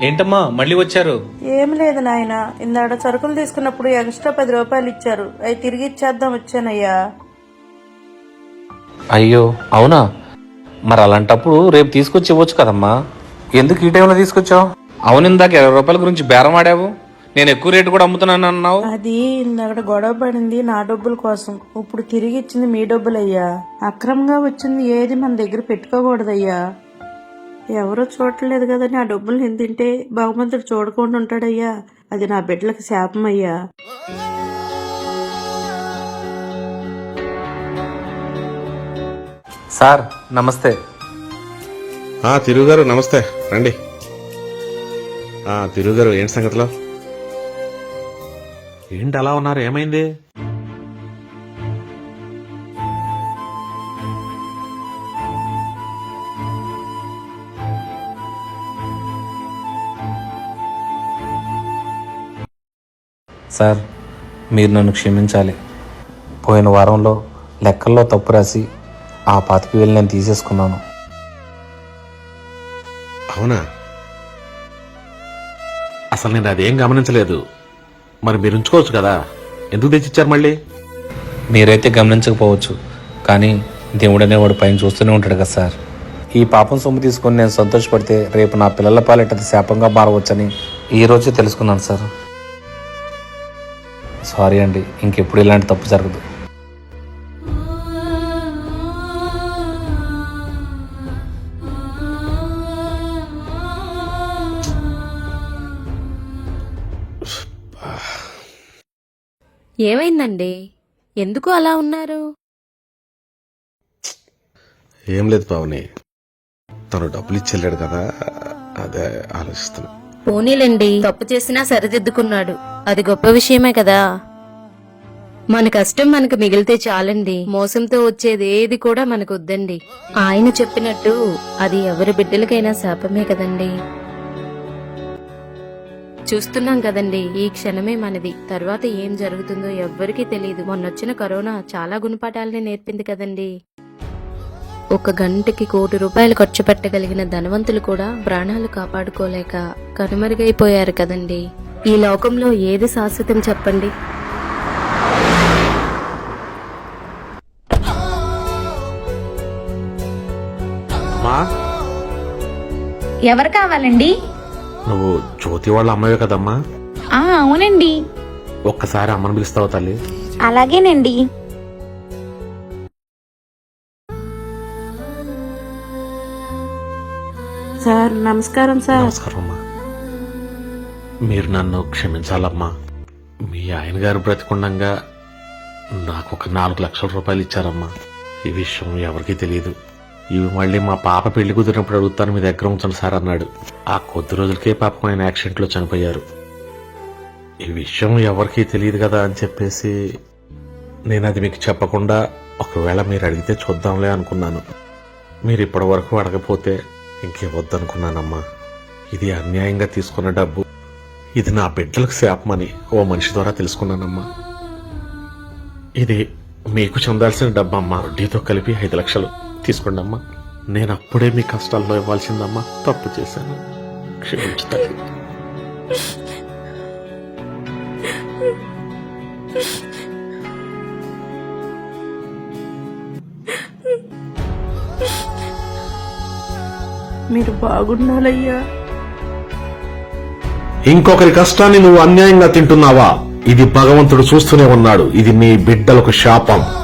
ఏంటమ్మా మళ్ళీ వచ్చారు? ఏం లేదు నాయన ఇందాడ సరుకులు తీసుకున్నప్పుడు ఎక్స్ట్రా పది రూపాయలు ఇచ్చారు. అవి తిరిగి ఇచ్చేద్దాం వచ్చానయ్యా. అయ్యో అవునా? మరి అలాంటప్పుడు రేపు తీసుకొచ్చి ఇవ్వచ్చు కదమ్మా. ఎందుకు ఈ టైంలో తీసుకొచ్చావు? అవును ఇందాక ఇరవై రూపాయల గురించి బేరం ఆడావు. నేను ఎక్కువ రేటు కూడా అమ్ముతున్నాను అన్నావు. అది ఇందాక గొడవ పడింది నా డబ్బుల కోసం. ఇప్పుడు తిరిగి ఇచ్చింది మీ డబ్బులయ్యా. అక్రమంగా వచ్చింది ఏది మన దగ్గర పెట్టుకోకూడదయ్యా. ఎవరో చూడట్లేదు కదని ఆ డబ్బులు నేను తింటే భగవంతుడు చూడకుండా ఉంటాడయ్యా. అది నా బిడ్డలకు శాపం అయ్యా సార్ నమస్తే. ఆ తిరుగు గారు నమస్తే. రండి. ఆ తిరుగు గారు ఏంటి సంగతిలో? ఏంటి అలా ఉన్నారు? ఏమైంది? సార్ మీరు నన్ను క్షమించాలి. పోయిన వారంలో లెక్కల్లో తప్పు రాసి ఆ పాతికి వేలు నేను తీసేసుకున్నాను. అవునా? అసలు నేను అదేం గమనించలేదు. మరి మీరు ఉంచుకోవచ్చు కదా? ఎందుకు తెచ్చిచ్చారు మళ్ళీ? మీరైతే గమనించకపోవచ్చు కానీ దేవుడు అనేవాడు పైన చూస్తూనే ఉంటాడు కదా సార్. ఈ పాపం సొమ్ము తీసుకొని నేను సంతోషపడితే రేపు నా పిల్లల పాలిట అది శాపంగా మారవచ్చని ఈ రోజే తెలుసుకున్నాను సార్. సారీ అండి. ఇంకెప్పుడు ఇలాంటి తప్పు జరగదు. ఏమైందండి? ఎందుకు అలా ఉన్నారు? ఏం లేదు పావని. తను డబ్బులు ఇచ్చెళ్ళాడు కదా అదే ఆలోచిస్తున్నా. పోనీలండి తప్పు చేసినా సరిదిద్దుకున్నాడు. అది గొప్ప విషయమే కదా. మన కష్టం మనకు మిగిలితే చాలండి. మోసంతో వచ్చేది ఏది కూడా మనకు వద్దండి. ఆయన చెప్పినట్టు అది ఎవరి బిడ్డలకైనా శాపమే కదండి. చూస్తున్నాం కదండి ఈ క్షణమే మనది. తర్వాత ఏం జరుగుతుందో ఎవ్వరికీ తెలియదు మొన్నొచ్చిన కరోనా చాలా గుణపాఠాలని నేర్పింది కదండి. ఒక గంటకి కోటి రూపాయలు ఖర్చు పెట్టగలిగిన ధనవంతులు కూడా ప్రాణాలు కాపాడుకోలేక కనుమరుగైపోయారు కదండి. ఈ లోకంలో ఏది శాశ్వతం చెప్పండి? మా ఎవరు కావాలండి? నువ్వు జ్యోతి వాళ్ళ అమ్మాయి కదమ్మా. ఆ అవునండి. ఒక్కసారి అమ్మని పిలుస్తావు తల్లి? అలాగేనండి. సార్ నమస్కారం సార్. నమస్కారం అమ్మా. మీరు నన్ను క్షమించాలమ్మా. మీ ఆయన గారు బ్రతికుండగా నాకు ఒక నాలుగు లక్షల రూపాయలు ఇచ్చారమ్మా. ఈ విషయం ఎవరికీ తెలియదు. ఇవి మళ్ళీ మా పాప పెళ్ళి కుదిరినప్పుడు అడుగుతాను మీ దగ్గర ఉంచండి సార్ అన్నాడు. ఆ కొద్ది రోజులకే పాపం ఆయన యాక్సిడెంట్లో చనిపోయారు. ఈ విషయం ఎవరికీ తెలియదు కదా అని చెప్పేసి నేను అది మీకు చెప్పకుండా ఒకవేళ మీరు అడిగితే చూద్దాంలే అనుకున్నాను. మీరు ఇప్పటి వరకు అడగపోతే ఇంకేవద్దనుకున్నానమ్మా ఇది అన్యాయంగా తీసుకున్న డబ్బు. ఇది నా బిడ్డలకు శాపమని ఓ మనిషి ద్వారా తెలుసుకున్నానమ్మా. ఇది మీకు చెందాల్సిన డబ్బమ్మా వడ్డీతో కలిపి ఐదు లక్షలు. తీసుకోండి అమ్మా. నేను అప్పుడే మీ కష్టాల్లో ఇవ్వాల్సిందమ్మా. తప్పు చేశాను. క్షమించుతాను మీరు బాగుండాలయ్యా ఇంకొకరి కష్టాన్ని నువ్వు అన్యాయంగా తింటున్నావా? ఇది భగవంతుడు చూస్తూనే ఉన్నాడు. ఇది నీ బిడ్డలకు శాపం.